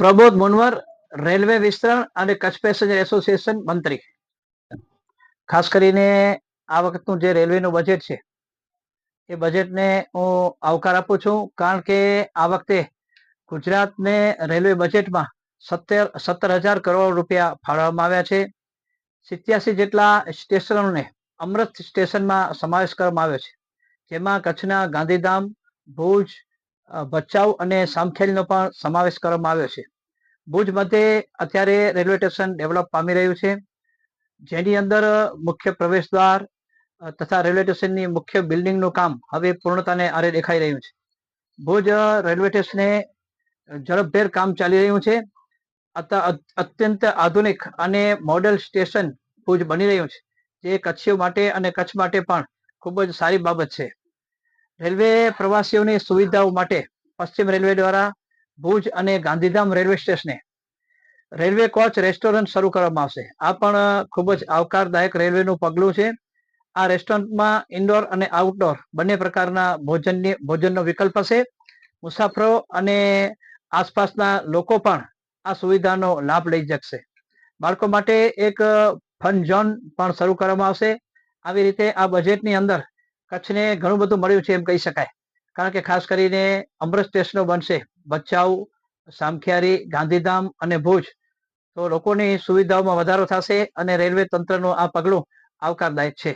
Prabodh Munawar, railway વિસ્તરણ અને Kutch passenger association મંત્રી. ખાસ કરીને આ વખતનું જે રેલવેનું બજેટ છે, એ બજેટને હું આવકાર આપું છું, કારણ કે આ વખતે ગુજરાતને રેલવે બજેટમાં સત્તર સત્તર હજાર કરોડ રૂપિયા ફાળવવામાં આવ્યા છે. સિત્યાસી જેટલા સ્ટેશનોને અમૃત સ્ટેશનમાં સમાવેશ કરવામાં આવ્યો છે, જેમાં કચ્છના ગાંધીધામ, ભુજ ભચાઉ અને સામખેલનો પણ સમાવેશ કરવામાં આવ્યો છે. ભુજ મધ્યે અત્યારે રેલવે સ્ટેશન ડેવલપ પામી રહ્યું છે. જેની અંદર મુખ્ય પ્રવેશ દ્વાર તથા રેલવે સ્ટેશનની મુખ્ય બિલ્ડિંગનું કામ હવે પૂર્ણતાને આરે દેખાઈ રહ્યું છે. ભુજ રેલવે સ્ટેશને ઝડપભેર કામ ચાલી રહ્યું છે. અત- અત- અત્યંત આધુનિક અને મોડેલ સ્ટેશન ભુજ બની રહ્યું છે. જે કચ્છીઓ માટે અને કચ્છ માટે પણ ખૂબ જ સારી બાબત છે. રેલવે પ્રવાસીઓની સુવિધાઓ માટે પશ્ચિમ રેલવે દ્વારા ભુજ અને ગાંધીધામ રેલવે સ્ટેશને રેલવે કોચ રેસ્ટોરન્ટ શરૂ કરવામાં આવશે. આ પણ ખૂબ જ આવકારદાયક રેલવેનું પગલું છે. આ રેસ્ટોરન્ટમાં ઇન્ડોર અને આઉટડોર બંને પ્રકારના ભોજનની, ભોજનનો વિકલ્પ હશે. મુસાફરો અને આસપાસના લોકો પણ આ સુવિધાનો લાભ લઈ શકશે. બાળકો માટે એક ફન ઝોન પણ શરૂ કરવામાં આવશે. આવી રીતે આ બજેટની અંદર કચ્છને ઘણું બધું મળ્યું છે એમ કહી શકાય. કારણ કે ખાસ કરીને અમૃત સ્ટેશનો બનશે, ભચાઉ, સામખિયારી, ગાંધીધામ અને ભુજ. તો લોકોની સુવિધાઓમાં વધારો થશે અને રેલવે તંત્રનું આ પગલું આવકારદાયક છે.